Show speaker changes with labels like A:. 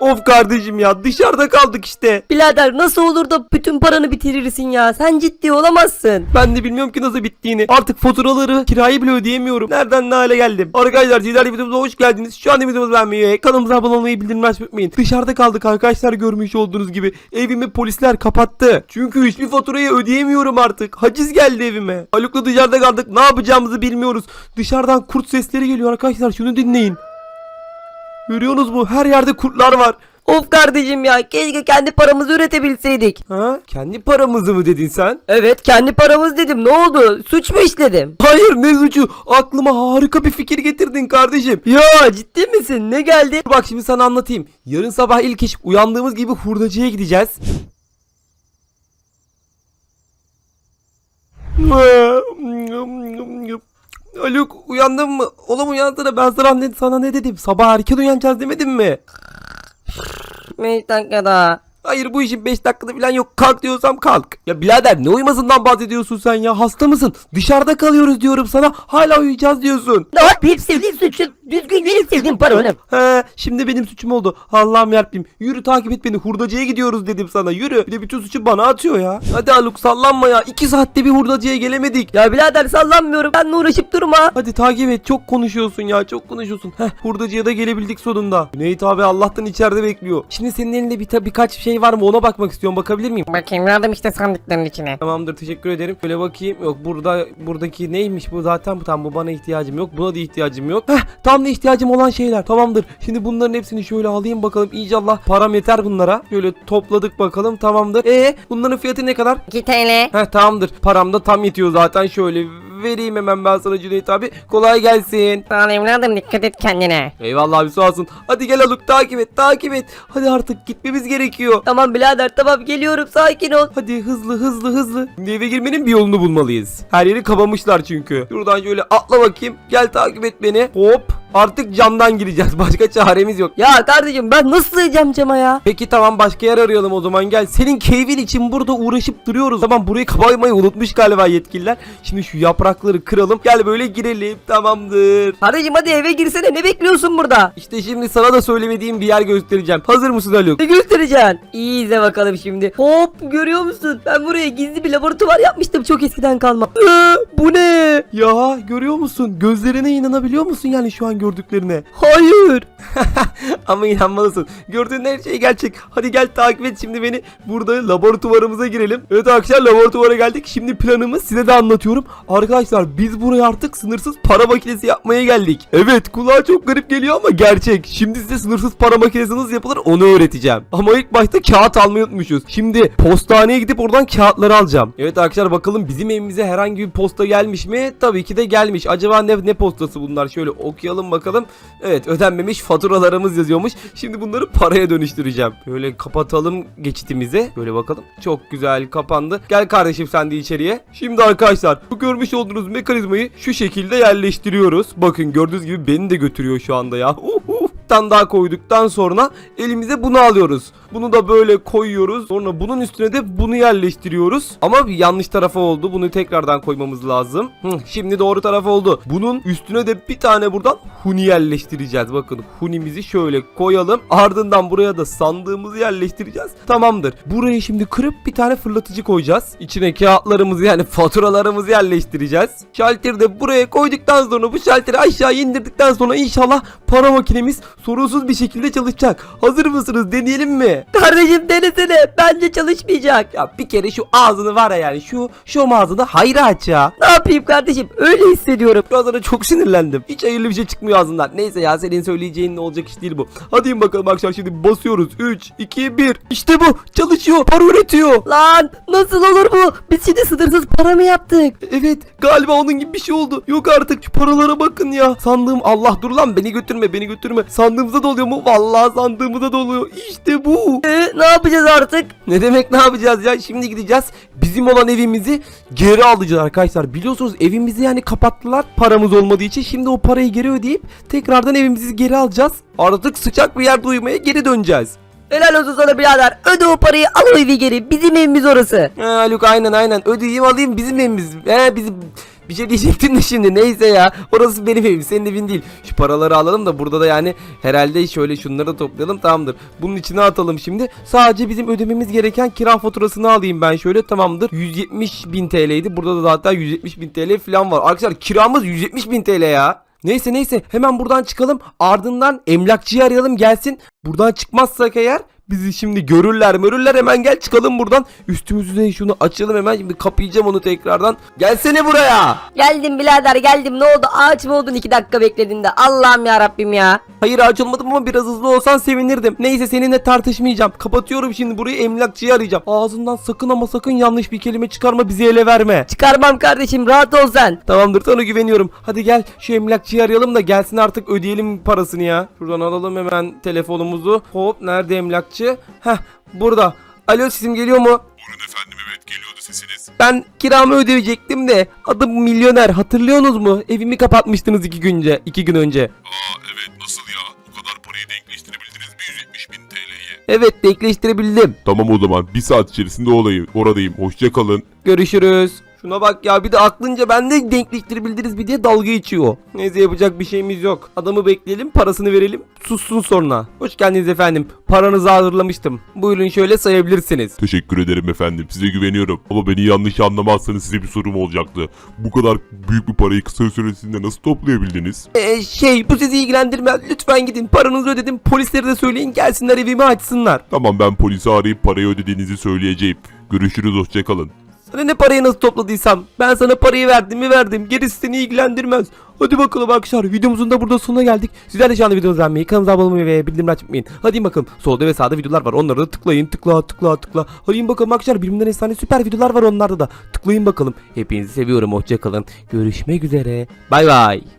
A: Of kardeşim ya dışarıda kaldık işte.
B: Birader nasıl olur da bütün paranı bitirirsin ya? Sen ciddi olamazsın.
A: Ben de bilmiyorum ki nasıl bittiğini. Artık faturaları, kirayı bile ödeyemiyorum. Nereden ne hale geldim? Arkadaşlar sizler de videomuza hoş geldiniz. Şu an videomuzu beğenmeyi, kanalımıza abone olmayı, açmayı unutmayın. Dışarıda kaldık arkadaşlar görmüş olduğunuz gibi. Evimi polisler kapattı. Çünkü hiçbir faturayı ödeyemiyorum artık. Haciz geldi evime. Haluk'la dışarıda kaldık. Ne yapacağımızı bilmiyoruz. Dışarıdan kurt sesleri geliyor arkadaşlar. Şunu dinleyin. Görüyorsunuz mu? Her yerde kurtlar var.
B: Of kardeşim ya keşke kendi paramızı üretebilseydik.
A: Ha? Kendi paramızı mı dedin sen?
B: Evet kendi paramız dedim ne oldu? Suç mu işledim?
A: Hayır ne suçu? Aklıma harika bir fikir getirdin kardeşim.
B: Ya ciddi misin? Ne geldi?
A: Bak şimdi sana anlatayım. Yarın sabah ilk iş uyandığımız gibi hurdacıya gideceğiz. Haluk uyandın mı? Oğlum uyandı da ben sana ne, sana ne dedim? Sabah erken uyanacağız demedim mi?
B: 5 dakikada.
A: Hayır bu işin 5 dakikada falan yok. Kalk diyorsam kalk. Ya birader ne uyumasından bahsediyorsun sen ya? Hasta mısın? Dışarıda kalıyoruz diyorum sana. Hala uyuyacağız diyorsun.
B: Ne bir sevdiğim suçu düzgün para oğlum.
A: He, şimdi benim suçum oldu. Allah'ım yarabbim. Yürü takip et beni. Hurdacıya gidiyoruz dedim sana. Yürü. Bir de bütün suçu bana atıyor ya. Hadi Haluk sallanma ya. İki saatte bir hurdacıya gelemedik.
B: Ya birader sallanmıyorum. Benle uğraşıp durma.
A: Hadi takip et. Çok konuşuyorsun ya. Çok konuşuyorsun. Heh, hurdacıya da gelebildik sonunda. Cüneyt abi Allah'tan içeride bekliyor. Şimdi senin elinde bir ta- birkaç şey var mı? Ona bakmak istiyorum. Bakabilir miyim?
C: Bakayım verdim işte sandıkların içine.
A: Tamamdır teşekkür ederim. Şöyle bakayım. Yok burada buradaki neymiş bu zaten bu tam bu bana ihtiyacım yok. Buna da ihtiyacım yok. Heh tam da ihtiyacım olan şeyler. Tamamdır. Şimdi bunların hepsini şöyle alayım bakalım. İnşallah param yeter bunlara. Şöyle topladık bakalım. Tamamdır. E bunların fiyatı ne kadar?
C: 2 TL.
A: Heh tamamdır. Param da tam yetiyor zaten. Şöyle vereyim hemen ben sana Cüneyt abi. Kolay gelsin.
C: Sağ ol evladım dikkat et kendine.
A: Eyvallah abi sağ olsun. Hadi gel Haluk takip et takip et. Hadi artık gitmemiz gerekiyor.
B: Tamam birader tamam geliyorum sakin ol.
A: Hadi hızlı hızlı hızlı. Şimdi eve girmenin bir yolunu bulmalıyız. Her yeri kapamışlar çünkü. Şuradan şöyle atla bakayım. Gel takip et beni. Hop. Artık camdan gireceğiz. Başka çaremiz yok.
B: Ya kardeşim ben nasıl sığacağım cama ya?
A: Peki tamam başka yer arayalım o zaman gel. Senin keyfin için burada uğraşıp duruyoruz. Tamam burayı kapatmayı unutmuş galiba yetkililer. Şimdi şu yaprakları kıralım. Gel böyle girelim. Tamamdır.
B: Kardeşim hadi eve girsene ne bekliyorsun burada?
A: İşte şimdi sana da söylemediğim bir yer göstereceğim. Hazır mısın Haluk?
B: Ne göstereceksin? İyi izle bakalım şimdi. Hop görüyor musun? Ben buraya gizli bir laboratuvar yapmıştım çok eskiden kalma. Bu ne?
A: Ya görüyor musun? Gözlerine inanabiliyor musun yani şu an gördüklerine?
B: Hayır.
A: Ama inanmalısın. Gördüğün her şey gerçek. Hadi gel takip et şimdi beni. Burada laboratuvarımıza girelim. Evet arkadaşlar laboratuvara geldik. Şimdi planımı size de anlatıyorum. Arkadaşlar biz buraya artık sınırsız para makinesi yapmaya geldik. Evet kulağa çok garip geliyor ama gerçek. Şimdi size sınırsız para makinesi nasıl yapılır onu öğreteceğim. Ama ilk başta kağıt almayı unutmuşuz. Şimdi postaneye gidip oradan kağıtları alacağım. Evet arkadaşlar bakalım bizim evimize herhangi bir posta gelmiş mi? Tabii ki de gelmiş. Acaba ne, ne postası bunlar? Şöyle okuyalım bakalım. Evet ödenmemiş faturalarımız yazıyormuş. Şimdi bunları paraya dönüştüreceğim. Böyle kapatalım geçitimizi. Böyle bakalım. Çok güzel kapandı. Gel kardeşim sen de içeriye. Şimdi arkadaşlar bu görmüş olduğunuz mekanizmayı şu şekilde yerleştiriyoruz. Bakın gördüğünüz gibi beni de götürüyor şu anda ya. Bir tane daha koyduktan sonra elimize bunu alıyoruz. Bunu da böyle koyuyoruz. Sonra bunun üstüne de bunu yerleştiriyoruz. Ama yanlış tarafa oldu. Bunu tekrardan koymamız lazım. Hı, şimdi doğru tarafa oldu. Bunun üstüne de bir tane buradan huni yerleştireceğiz. Bakın hunimizi şöyle koyalım. Ardından buraya da sandığımızı yerleştireceğiz. Tamamdır. Buraya şimdi kırıp bir tane fırlatıcı koyacağız. İçine kağıtlarımızı yani faturalarımızı yerleştireceğiz. Şalteri de buraya koyduktan sonra bu şalteri aşağı indirdikten sonra inşallah para makinemiz sorunsuz bir şekilde çalışacak. Hazır mısınız? Deneyelim mi?
B: Kardeşim denesene bence çalışmayacak.
A: Ya bir kere şu ağzını var ya yani şu şu ağzını hayra aç ya.
B: Ne yapayım kardeşim öyle hissediyorum.
A: Şu anda çok sinirlendim. Hiç hayırlı bir şey çıkmıyor ağzından. Neyse ya senin söyleyeceğin ne olacak iş değil bu. Hadi bakalım akşam şimdi basıyoruz. 3, 2, 1. İşte bu. Çalışıyor. Para üretiyor.
B: Lan nasıl olur bu? Biz şimdi sınırsız para mı yaptık?
A: Evet galiba onun gibi bir şey oldu. Yok artık şu paralara bakın ya. Sandığım Allah dur lan beni götürme beni götürme. Sandığımıza doluyor mu? Vallahi sandığımıza doluyor. İşte bu.
B: Ee, ne yapacağız artık?
A: Ne demek ne yapacağız ya? Şimdi gideceğiz. Bizim olan evimizi geri alacağız arkadaşlar. Biliyorsunuz evimizi yani kapattılar paramız olmadığı için. Şimdi o parayı geri ödeyip tekrardan evimizi geri alacağız. Artık sıcak bir yerde uyumaya geri döneceğiz.
B: Helal olsun sana birader. Öde o parayı al o evi geri. Bizim evimiz orası.
A: Ha, Haluk aynen aynen ödeyeyim alayım bizim evimiz. He bizim bir şey diyecektim de şimdi neyse ya orası benim evim senin evin değil. Şu paraları alalım da burada da yani herhalde şöyle şunları da toplayalım tamamdır. Bunun içine atalım şimdi. Sadece bizim ödememiz gereken kira faturasını alayım ben şöyle tamamdır. 170 bin TL'ydi burada da zaten 170 bin TL falan var. Arkadaşlar kiramız 170 bin TL ya. Neyse neyse hemen buradan çıkalım ardından emlakçıyı arayalım gelsin. Buradan çıkmazsak eğer bizi şimdi görürler mörürler hemen gel çıkalım buradan. Üstümüzü de şunu açalım hemen şimdi kapayacağım onu tekrardan. Gelsene buraya.
B: Geldim birader geldim. Ne oldu? Ağaç mı oldun iki dakika bekledin de. Allah'ım ya Rabbim ya.
A: Hayır ağaç olmadım ama biraz hızlı olsan sevinirdim. Neyse seninle tartışmayacağım. Kapatıyorum şimdi burayı emlakçıyı arayacağım. Ağzından sakın ama sakın yanlış bir kelime çıkarma bizi ele verme.
B: Çıkarmam kardeşim rahat ol sen.
A: Tamamdır sana güveniyorum. Hadi gel şu emlakçıyı arayalım da gelsin artık ödeyelim parasını ya. Şuradan alalım hemen telefonumuzu. Hop nerede emlakçı? Heh burada. Alo sesim geliyor mu?
D: Buyurun efendim evet geliyordu sesiniz.
A: Ben kiramı ödeyecektim de adım milyoner hatırlıyorsunuz mu? Evimi kapatmıştınız iki günce, iki gün önce.
D: Aa evet nasıl ya? Bu kadar parayı denkleştirebildiniz mi 170 bin TL'ye?
A: Evet denkleştirebildim.
D: Tamam o zaman bir saat içerisinde olayım, oradayım. Hoşça kalın.
A: Görüşürüz. Şuna bak ya bir de aklınca ben de denkleştirebildiniz bir diye dalga geçiyor. Neyse yapacak bir şeyimiz yok. Adamı bekleyelim parasını verelim sussun sonra. Hoş geldiniz efendim. Paranızı hazırlamıştım. Buyurun şöyle sayabilirsiniz.
D: Teşekkür ederim efendim size güveniyorum. Ama beni yanlış anlamazsanız size bir sorum olacaktı. Bu kadar büyük bir parayı kısa süresinde nasıl toplayabildiniz?
A: Ee, şey bu sizi ilgilendirmez. Lütfen gidin paranızı ödedim. Polislere de söyleyin gelsinler evimi açsınlar.
D: Tamam ben polisi arayıp parayı ödediğinizi söyleyeceğim. Görüşürüz hoşça kalın.
A: Sana ne parayı nasıl topladıysam ben sana parayı verdim mi verdim gerisi seni ilgilendirmez. Hadi bakalım arkadaşlar videomuzun da burada sonuna geldik. Sizler de şu anda videomuzu beğenmeyi kanalımıza abone olmayı ve bildirimleri açmayın. Hadi bakalım solda ve sağda videolar var onları da tıklayın tıkla tıkla tıkla. Hadi bakalım arkadaşlar birbirinden efsane süper videolar var onlarda da tıklayın bakalım. Hepinizi seviyorum hoşçakalın. Görüşmek üzere bay bay.